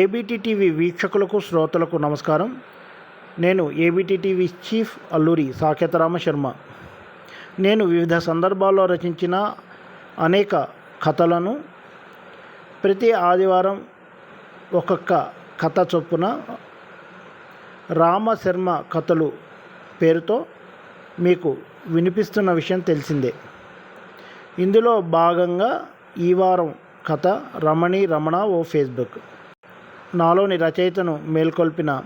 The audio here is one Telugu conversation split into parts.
ఏబీటీ టీవీ వీక్షకులకు శ్రోతలకు నమస్కారం. నేను ABT TV chief Alluri Saketarama Sharma. నేను వివిధ సందర్భాల్లో రచించిన అనేక కథలను ప్రతి ఆదివారం ఒక్కొక్క కథ చొప్పున రామశర్మ కథలు పేరుతో మీకు వినిపిస్తున్న విషయం తెలిసిందే. ఇందులో భాగంగా ఈ వారం కథ రమణి రమణ ఓ ఫేస్బుక్. నాలోని రచయితను మేల్కొల్పిన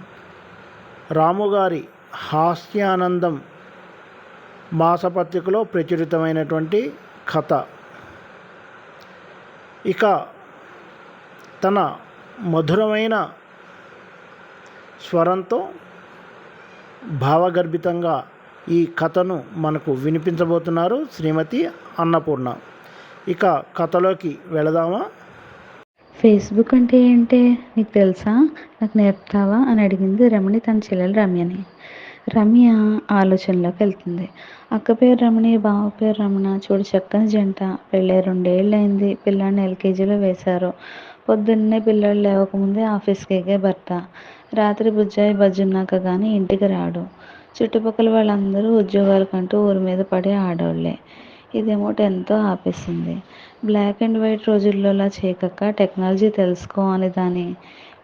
రాముగారి హాస్యానందం మాసపత్రికలో ప్రచురితమైనటువంటి కథ. ఇక తన మధురమైన స్వరంతో భావగర్భితంగా ఈ కథను మనకు వినిపించబోతున్నారు శ్రీమతి అన్నపూర్ణ. ఇక కథలోకి వెళదామా? ఫేస్బుక్ అంటే ఏంటే నీకు తెలుసా? నాకు నేర్పుతావా? అని అడిగింది రమణి తన చెల్లెలు రమ్యని. రమ్య ఆలోచనలోకి వెళ్తుంది. అక్క పేరు రమణి బావ పేరు రమణ. చూడు చక్కని జంట. పెళ్ళై రెండేళ్ళైంది పిల్లాడిని ఎల్కేజీలో వేశారు. పొద్దున్నే పిల్లాడు లేవకముందే ఆఫీస్కి ఎగే భర్త. రాత్రి బుజ్జాయి బజ్జున్నాక కానీ ఇంటికి రాడు. చుట్టుపక్కల వాళ్ళందరూ ఉద్యోగాలకంటూ ఊరి మీద పడే ఆడవాళ్ళే ఇదేమో ఎంతో ఆపేసింది. బ్లాక్ అండ్ వైట్ రోజుల్లోలా చేయకక్క టెక్నాలజీ తెలుసుకో అని దాని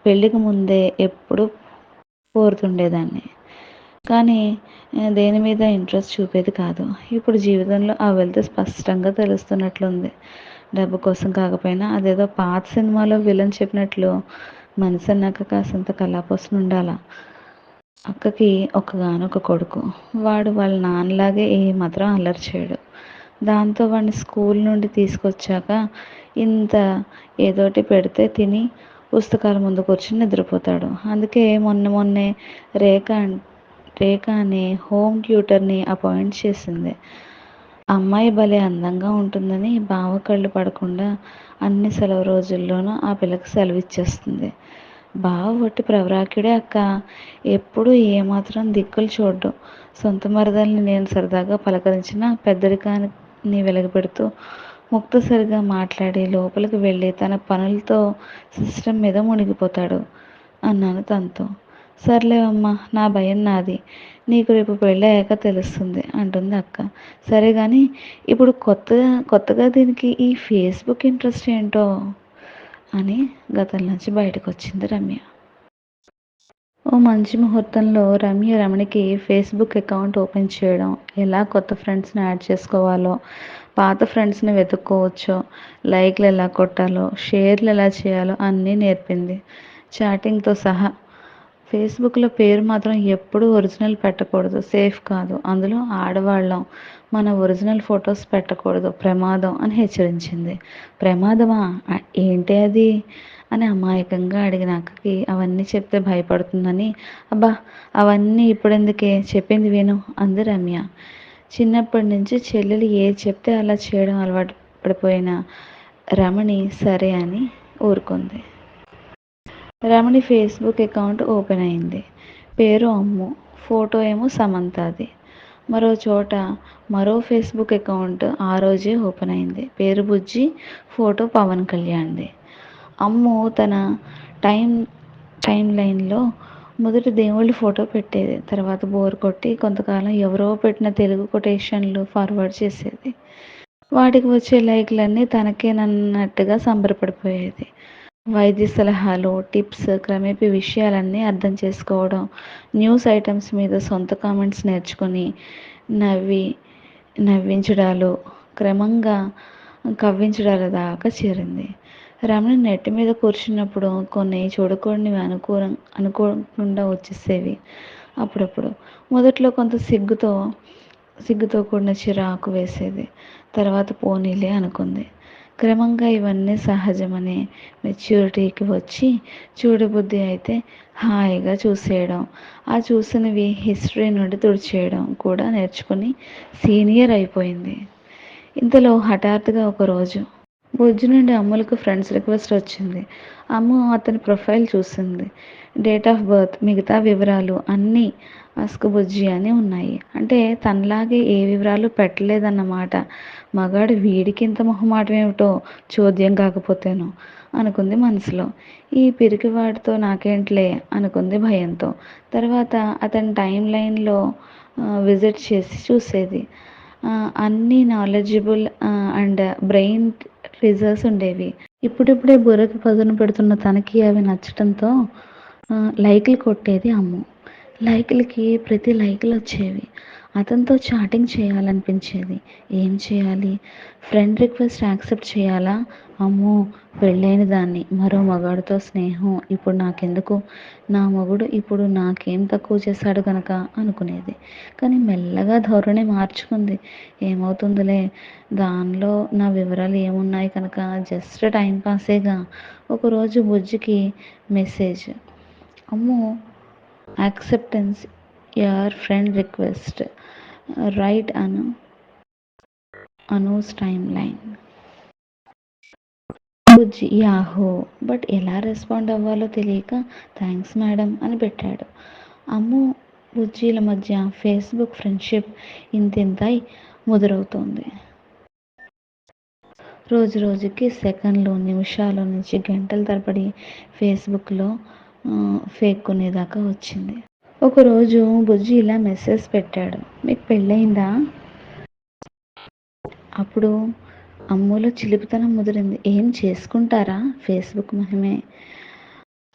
పెళ్ళికి ముందే ఎప్పుడు కోరుతుండేదాన్ని. కానీ దేని మీద ఇంట్రెస్ట్ చూపేది కాదు. ఇప్పుడు జీవితంలో ఆ వెళ్తే స్పష్టంగా తెలుస్తున్నట్లుంది. డబ్బు కోసం కాకపోయినా అదేదో పాత సినిమాలో విలన్ చెప్పినట్లు మనసు అన్నాక కాసంత కళాపోసం ఉండాలా? అక్కకి ఒకగానొక కొడుకు. వాడు వాళ్ళ నాన్నలాగే ఏ మాత్రం అల్లరి చేయడు. దాంతో వాడిని స్కూల్ నుండి తీసుకొచ్చాక ఇంత ఏదోటి పెడితే తిని పుస్తకాల ముందు కూర్చుని నిద్రపోతాడు. అందుకే మొన్న మొన్నే రేఖ అన్- రేఖ అనే హోమ్ ట్యూటర్ని అపాయింట్ చేసింది. అమ్మాయి భలే అందంగా ఉంటుందని బావ కళ్ళు పడకుండా అన్ని సెలవు రోజుల్లోనూ ఆ పిల్లకి సెలవు ఇచ్చేస్తుంది బావ ఒట్టి ప్రవరాకుడే అక్క. ఎప్పుడు ఏమాత్రం దిక్కులు చూడ్డు. సొంత మరదల్ని నేను సరదాగా పలకరించిన ని వెలగపెడుతూ ముక్తసరిగా మాట్లాడి లోపలికి వెళ్ళి తన పనులతో సిస్టమ్ మీద మునిగిపోతాడు అన్నాను తనతో. సర్లేవమ్మా నా భయం నాది. నీకు రేపు పెళ్ళి తెలుస్తుంది అంటుంది అక్క. సరే కానీ ఇప్పుడు కొత్తగా కొత్తగా దీనికి ఈ ఫేస్బుక్ ఇంట్రెస్ట్ ఏంటో అని గతం నుంచి బయటకు వచ్చింది రమ్య. ఓ మంచి ముహూర్తంలో రమ్య రమణికి ఫేస్బుక్ అకౌంట్ ఓపెన్ చేయడం. ఎలా కొత్త ఫ్రెండ్స్ని యాడ్ చేసుకోవాలో పాత ఫ్రెండ్స్ని వెతుక్కోవచ్చో లైక్లు ఎలా కొట్టాలో షేర్లు ఎలా చేయాలో అన్నీ నేర్పింది. చాటింగ్తో సహా ఫేస్బుక్లో పేరు మాత్రం ఎప్పుడూ ఒరిజినల్ పెట్టకూడదు. సేఫ్ కాదు. అందులో ఆడవాళ్ళం. మన ఒరిజినల్ ఫొటోస్ పెట్టకూడదు. ప్రమాదం అని హెచ్చరించింది. ప్రమాదమా? ఏంటి అది? అని అమాయకంగా అడిగిన అక్కకి అవన్నీ చెప్తే భయపడుతుందని అబ్బా అవన్నీ ఇప్పుడెందుకే? చెప్పింది విను అంది రమ్య. చిన్నప్పటి నుంచి చెల్లెలు ఏది చెప్తే అలా చేయడం అలవాటు పడిపోయిన రమణి సరే అని ఊరుకుంది. రమణి ఫేస్బుక్ అకౌంట్ ఓపెన్ అయింది. పేరు అమ్ము ఫోటో ఏమో సమంతాది. మరో చోట మరో ఫేస్బుక్ అకౌంట్ ఆ రోజే ఓపెన్ అయింది. పేరు బుజ్జి ఫోటో పవన్ కళ్యాణ్ది. అమ్ము తన టైం టైం లైన్లో మొదటి దేవుళ్ళ ఫోటో పెట్టేది తర్వాత బోర్ కొట్టి కొంతకాలం ఎవరో పెట్టిన తెలుగు కొటేషన్లు ఫార్వర్డ్ చేసేది. వాటికి వచ్చే లైక్లన్నీ తనకేనన్నట్టుగా సంబరపడిపోయేది. వైద్య సలహాలు టిప్స్ క్రమేపీ విషయాలన్నీ అర్థం చేసుకోవడం న్యూస్ ఐటమ్స్ మీద సొంత కామెంట్స్ నేర్చుకొని నవ్వి నవ్వించడాలు క్రమంగా కవ్వించడాల దాకా చేరింది. రమణ నెట్ మీద కూర్చున్నప్పుడు కొన్ని చూడకూడనివి అనుకూల అనుకోకుండా వచ్చేసేవి అప్పుడప్పుడు. మొదట్లో కొంత సిగ్గుతో సిగ్గుతో కూడిన చిరాకు వేసేది. తర్వాత పోనీలే అనుకుంది. క్రమంగా ఇవన్నీ సహజమనే మెచ్యూరిటీకి వచ్చి చూడబుద్ధి అయితే హాయిగా చూసేయడం ఆ చూసినవి హిస్టరీ నుండి తుడిచేయడం కూడా నేర్చుకుని సీనియర్ అయిపోయింది. ఇంతలో హఠాత్తుగా ఒకరోజు బొజ్జు నుండి అమ్ములకు ఫ్రెండ్స్ రిక్వెస్ట్ వచ్చింది. అమ్ము అతని ప్రొఫైల్ చూసింది. డేట్ ఆఫ్ బర్త్ మిగతా వివరాలు అన్నీ అస్కు బుజ్జి అని ఉన్నాయి. అంటే తనలాగే ఏ వివరాలు పెట్టలేదన్నమాట. మగాడు వీడికి ఇంత మొహమాటం ఏమిటో చోద్యం కాకపోతేను అనుకుంది మనసులో. ఈ పిరికివాడితో నాకేంట్లే అనుకుంది భయంతో. తర్వాత అతని టైం లైన్లో విజిట్ చేసి చూసేది. అన్ని నాలెడ్జబుల్ అండ్ బ్రెయిన్ రిజర్వ్స్ ఉండేవి. ఇప్పుడిప్పుడే బుర్రకి పదును పెడుతున్న తనకి అవి నచ్చటంతో లైకులు కొట్టేది అమ్ము. లైక్లకి ప్రతి లైకులు వచ్చేవి. అతనితో చాటింగ్ చేయాలనిపించేది. ఏం చేయాలి? ఫ్రెండ్ రిక్వెస్ట్ యాక్సెప్ట్ చేయాలా? అమ్మో పెళ్ళైన దాన్ని మరో మగాడితో స్నేహం. ఇప్పుడు నాకెందుకు? నా మొగుడు ఇప్పుడు నాకేం తక్కువ చేశాడు కనుక అనుకునేది. కానీ మెల్లగా ధోరణి మార్చుకుంది. ఏమవుతుందిలే? దానిలో నా వివరాలు ఏమున్నాయి కనుక జస్ట్ టైం పాసేగా ఒకరోజు బుజ్జికి మెసేజ్. అమ్మో acceptance your friend request. Write Anu Anu's timeline Bujji yahoo. But ఎలా రెస్పాండ్ అవ్వాలో తెలియక థ్యాంక్స్ మేడం అని పెట్టాడు. అమ్ము బుజ్జీల మధ్య ఫేస్బుక్ ఫ్రెండ్షిప్ ఇంతింతై ముదురవుతోంది. రోజు రోజుకి సెకండ్లు నిమిషాలు నుంచి గంటల తరబడి ఫేస్బుక్లో ఫేక్ కొనేదాకా వచ్చింది. ఒకరోజు బుజ్జి ఇలా మెసేజ్ పెట్టాడు. మీకు పెళ్ళయిందా? అప్పుడు అమ్ములో చిలిపితనం ముదిరింది. ఏం చేసుకుంటారా? ఫేస్బుక్ మహిమే.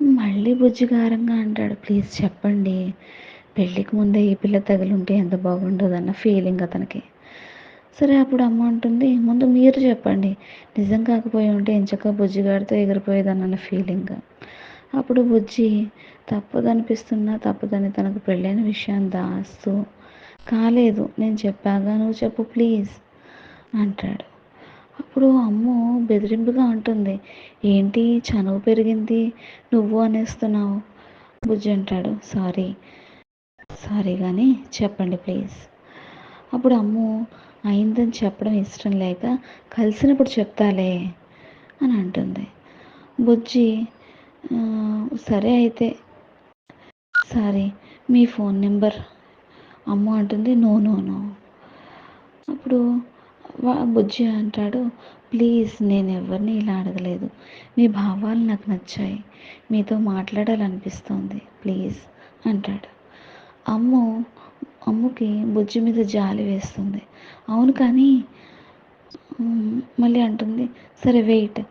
మళ్ళీ బుజ్జిగారంగా అంటాడు. ప్లీజ్ చెప్పండి. పెళ్ళికి ముందే ఈ పిల్ల తగిలింటే ఎంత బాగుంటుందన్న ఫీలింగ్ అతనికి. సరే అప్పుడు అమ్మ అంటుంది ముందు మీరు చెప్పండి. నిజం కాకపోయి ఉంటే ఎంచక్క బుజ్జిగాడితో ఎగిరిపోయేదన్న ఫీలింగ్. అప్పుడు బుజ్జి తప్పదనిపిస్తున్నా తప్పదని తనకు పెళ్ళైన విషయాన్ని దాస్తూ కాలేదు. నేను చెప్పాగా నువ్వు చెప్పు ప్లీజ్ అంటాడు. అప్పుడు అమ్ము బెదిరింపుగా ఉంటుంది ఏంటి? చనువు పెరిగింది. నువ్వు అనేస్తున్నావు. బుజ్జి అంటాడు. సారీ. సారీ కానీ చెప్పండి ప్లీజ్. అప్పుడు అమ్ము అయిందని చెప్పడం ఇష్టం లేక కలిసినప్పుడు చెప్తాలే అని అంటుంది. బుజ్జి సరే అయితే. సారీ మీ ఫోన్ నెంబర్. అమ్మ అంటుంది. No no no. అప్పుడు బుజ్జి అంటాడు ప్లీజ్ నేను ఎవరిని ఇలా అడగలేదు. మీ భావాలు నాకు నచ్చాయి. మీతో మాట్లాడాలనిపిస్తోంది. ప్లీజ్ అంటాడు. అమ్ము అమ్ముకి బుజ్జి మీద జాలి వేస్తుంది. అవును కానీ మళ్ళీ అంటుంది. సరే వెయిట్.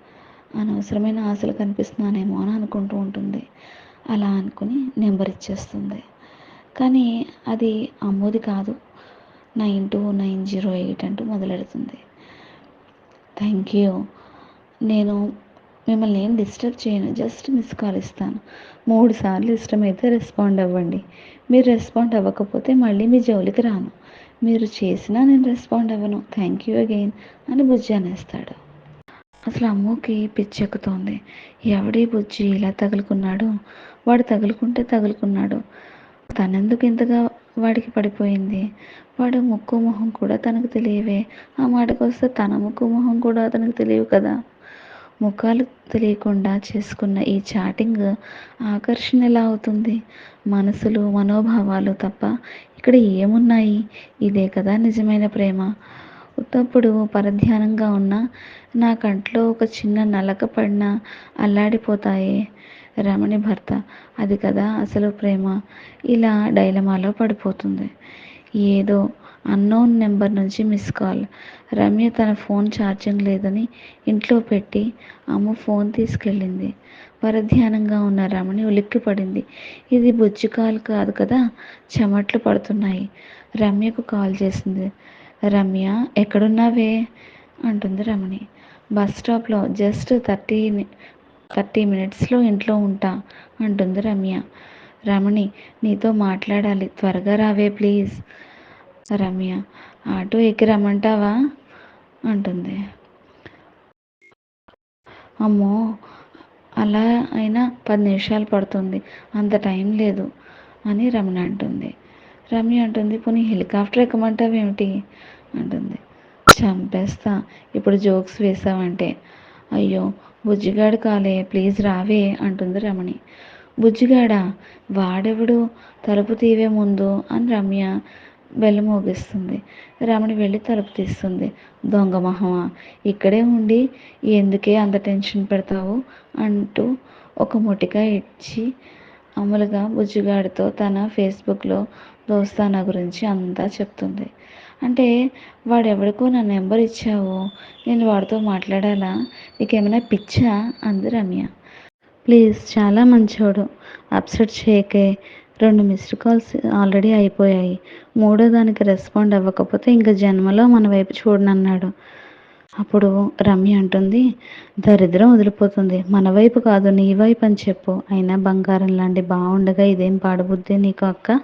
అనవసరమైన ఆశలు కనిపిస్తున్నానేమో అని అనుకుంటూ ఉంటుంది. అలా అనుకుని నెంబర్ ఇచ్చేస్తుంది. కానీ అది అమ్మోది కాదు. Nine two nine zero eight అంటూ మొదలెడుతుంది. థ్యాంక్ యూ నేను మిమ్మల్ని ఏం డిస్టర్బ్ చేయను జస్ట్ మిస్ కాల్ ఇస్తాను. మూడు సార్లు ఇష్టమైతే రెస్పాండ్ అవ్వండి. మీరు రెస్పాండ్ అవ్వకపోతే మళ్ళీ మీ జోలికి రాను. మీరు చేసినా నేను రెస్పాండ్ అవ్వను. థ్యాంక్ యూ అగైన్ అని బుజ్జి అనేస్తాడు. అసలు అమ్మకి పిచ్చెక్కుతోంది ఎవడి బుజ్జి ఇలా తగులుకున్నాడు? వాడు తగులుకుంటే తగులుకున్నాడు. తనెందుకు ఇంతగా వాడికి పడిపోయింది. వాడు ముక్కు మొహం కూడా తనకు తెలియవే. ఆ మాటకు వస్తే తన ముక్కు మొహం కూడా తనకు తెలియవు కదా. ముఖాలు తెలియకుండా చేసుకున్న ఈ చాటింగ్ ఆకర్షణ ఎలా అవుతుంది? మనసులు మనోభావాలు తప్ప ఇక్కడ ఏమున్నాయి? ఇదే కదా నిజమైన ప్రేమ. ఉత్తప్పుడు పరధ్యానంగా ఉన్న నా కంట్లో ఒక చిన్న నలక పడినా అల్లాడిపోతాయే. రమణి భర్త అది కదా అసలు ప్రేమ? ఇలా డైలమాలో పడిపోతుంది. ఏదో అన్నోన్ నెంబర్ నుంచి మిస్ కాల్. రమ్య తన ఫోన్ ఛార్జింగ్ లేదని ఇంట్లో పెట్టి అమ్మ ఫోన్ తీసుకెళ్ళింది. పరధ్యానంగా ఉన్న రమణి ఉలిక్కిపడింది. ఇది బుజ్జి కాల్ కాదు కదా చెమట్లు పడుతున్నాయి. రమ్యకు కాల్ చేసింది. రమ్య ఎక్కడున్నావే? అంటుంది రమణి. బస్ స్టాప్లో జస్ట్ థర్టీ థర్టీ మినిట్స్లో ఇంట్లో ఉంటా అంటుంది రమ్య. రమణి నీతో మాట్లాడాలి. త్వరగా రావే ప్లీజ్. రమ్య. ఆటో ఎక్కి రమ్మంటావా? అంటుంది. అమ్మో అలా అయినా పది నిమిషాలు పడుతుంది. అంత టైం లేదు అని రమణ అంటుంది. రమ్య అంటుంది పోనీ హెలికాప్టర్ ఎక్కమంటావేమిటి? అంటుంది చంపేస్తా. ఇప్పుడు జోక్స్ వేసావంటే. అయ్యో బుజ్జిగాడు కాలే ప్లీజ్ రావే అంటుంది రమణి. బుజ్జిగాడా? వాడెవడు? తలుపు తీవే ముందు అని రమ్య బెల్ల మోగిస్తుంది. రమణి వెళ్ళి తలుపు తీస్తుంది. దొంగ మహమా? ఇక్కడే ఉండి ఎందుకే అంత టెన్షన్ పెడతావు? అంటూ ఒక ముటిక ఇచ్చి అమలుగా బుజ్జిగాడితో తన ఫేస్బుక్లో దోస్తానా గురించి అంతా చెప్తుంది. అంటే వాడెవడికో నా నెంబర్ ఇచ్చావు నేను వాడితో మాట్లాడాలా? నీకేమైనా పిచ్చా? అంది రమ్య. ప్లీజ్ చాలా మంచోడు. అప్సెట్ చేయకే. రెండు మిస్డ్ కాల్స్ ఆల్రెడీ అయిపోయాయి. మూడో దానికి రెస్పాండ్ అవ్వకపోతే ఇంకా జన్మలో మన వైపు చూడనన్నాడు. అప్పుడు రమ్య అంటుంది దరిద్రం వదిలిపోతుంది. మన వైపు కాదు నీ వైపు అని చెప్పు. అయినా బంగారం లాంటి బాగుండగా ఇదేం పాడబుద్దే నీకు అక్క?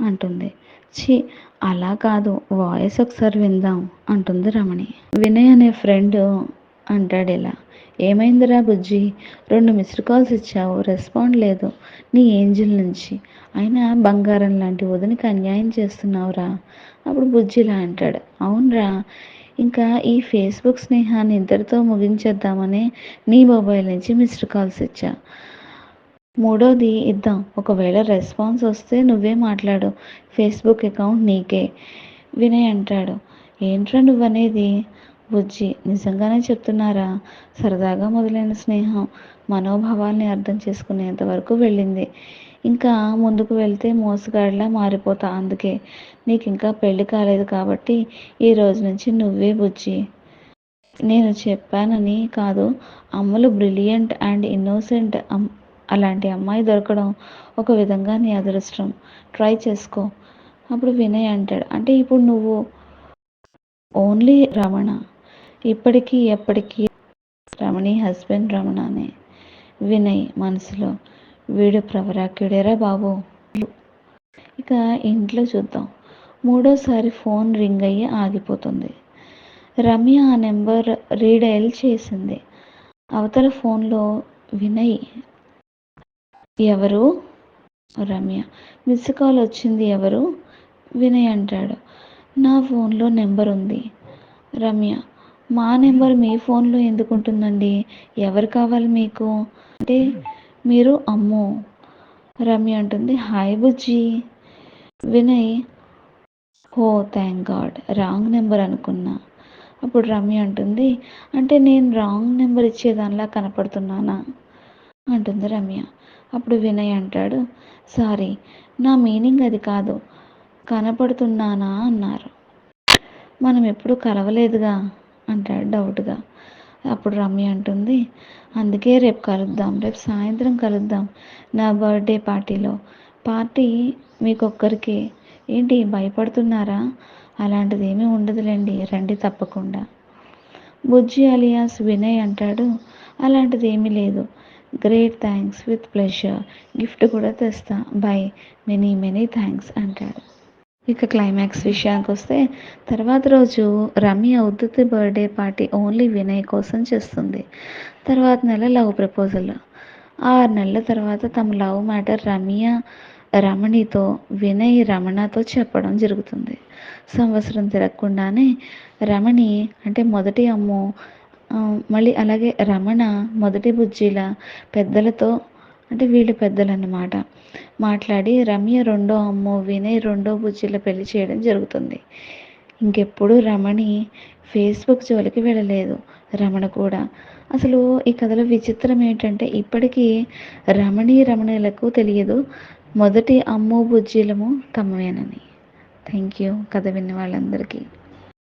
అంటుంది. ఛీ అలా కాదు. వాయిస్ ఒకసారి విందాం అంటుంది రమణి. వినయ్ అనే ఫ్రెండ్ అంటాడు ఇలా. ఏమైందిరా బుజ్జి? రెండు మిస్డ్ కాల్స్ ఇచ్చావు. రెస్పాండ్ లేదు. నీ ఏంజిల్ నుంచి. అయినా బంగారం లాంటి వదినకి అన్యాయం చేస్తున్నావురా? అప్పుడు బుజ్జిలా అంటాడు. అవునరా. ఇంకా ఈ ఫేస్బుక్ స్నేహాన్ని ఇద్దరితో ముగించేద్దామని నీ మొబైల్ నుంచి మిస్డ్ కాల్స్ ఇచ్చా. మూడోది ఇద్దాం. ఒకవేళ రెస్పాన్స్ వస్తే నువ్వే మాట్లాడు. ఫేస్బుక్ అకౌంట్ నీకే. వినయ్ అంటాడు. ఏంట్రా నువ్వనేది? బుజ్జి నిజంగానే చెప్తున్నారా? సరదాగా మొదలైన స్నేహం మనోభావాల్ని అర్థం చేసుకునేంత వరకు వెళ్ళింది. ఇంకా ముందుకు వెళ్తే మోసగాడిలా మారిపోతా అందుకే. నీకు ఇంకా పెళ్ళి కాలేదు కాబట్టి ఈ రోజు నుంచి నువ్వే బుజ్జి. నేను చెప్పానని కాదు అమ్మలు బ్రిలియంట్ అండ్ ఇన్నోసెంట్ అలాంటి అమ్మాయి దొరకడం ఒక విధంగా నీ అదృష్టం. ట్రై చేసుకో. అప్పుడు వినయ్ అంటాడు. అంటే ఇప్పుడు నువ్వు ఓన్లీ రమణ. ఇప్పటికీ ఎప్పటికీ రమణి హస్బెండ్ రమణనే వినయ్ మనసులో వీడు ప్రవరాక్యుడేరా బాబు? ఇక ఇంట్లో చూద్దాం. మూడోసారి ఫోన్ రింగ్ అయ్యి ఆగిపోతుంది. రమ్య ఆ నెంబర్ రీడైల్ చేసింది. అవతల ఫోన్లో వినయ్ ఎవరు? రమ్య మిస్ కాల్ వచ్చింది ఎవరు? వినయ్ అంటాడు. నా ఫోన్లో నెంబర్ ఉంది. రమ్య మా నెంబర్ మీ ఫోన్లో ఎందుకు ఉంటుందండి? ఎవరు కావాలి మీకు? అంటే మీరు అమ్మో రమ్య అంటుంది. Hi Bujji. Vinay oh thank god wrong number అనుకున్నా. అప్పుడు రమ్య అంటుంది. అంటే నేను రాంగ్ నెంబర్ ఇచ్చేదానిలా కనపడుతున్నానా? అంటుంది రమ్య. అప్పుడు వినయ్ అంటాడు. సారీ నా మీనింగ్ అది కాదు. కనపడుతున్నానా? అన్నారు. మనం ఎప్పుడు కలవలేదుగా? అంటాడు డౌట్గా. అప్పుడు రమ్య అంటుంది అందుకే రేపు కలుద్దాం రేపు సాయంత్రం కలుద్దాం నా బర్త్డే పార్టీలో. పార్టీ మీకొక్కరికే. ఏంటి భయపడుతున్నారా? అలాంటిది ఏమీ ఉండదులేండి రండి తప్పకుండా. బుజ్జి అలియాస్ వినయ్ అంటాడు అలాంటిది ఏమీ లేదు. Great thanks with pleasure gift కూడా తెస్తా. బై. మెనీ మెనీ థ్యాంక్స్ అంటాడు. ఇక క్లైమాక్స్ విషయానికి వస్తే తర్వాత రోజు రమ్య ఉద్దుతి బర్త్డే పార్టీ ఓన్లీ వినయ్ కోసం చేస్తుంది. తర్వాత నెల లవ్ ప్రపోజల్. ఆరు నెలల తర్వాత తమ లవ్ మ్యాటర్ రమ్య రమణితో వినయ్ రమణతో చెప్పడం జరుగుతుంది. సంవత్సరం తిరగకుండానే రమణి అంటే మొదటి అమ్ము మళ్ళీ అలాగే రమణ మొదటి బుజ్జిల పెద్దలతో అంటే వీళ్ళు పెద్దలన్నమాట. మాట్లాడి రమ్య రెండో అమ్ము వినయ్ రెండో బుజ్జిల పెళ్ళి చేయడం జరుగుతుంది. ఇంకెప్పుడు రమణి ఫేస్బుక్ జోలికి వెళ్ళలేదు. రమణ కూడా. అసలు ఈ కథలో విచిత్రం ఏంటంటే ఇప్పటికీ రమణి రమణులకు తెలియదు. మొదటి అమ్ము బుజ్జిలము తమవేనని థ్యాంక్ యూ కథ విన్న వాళ్ళందరికీ.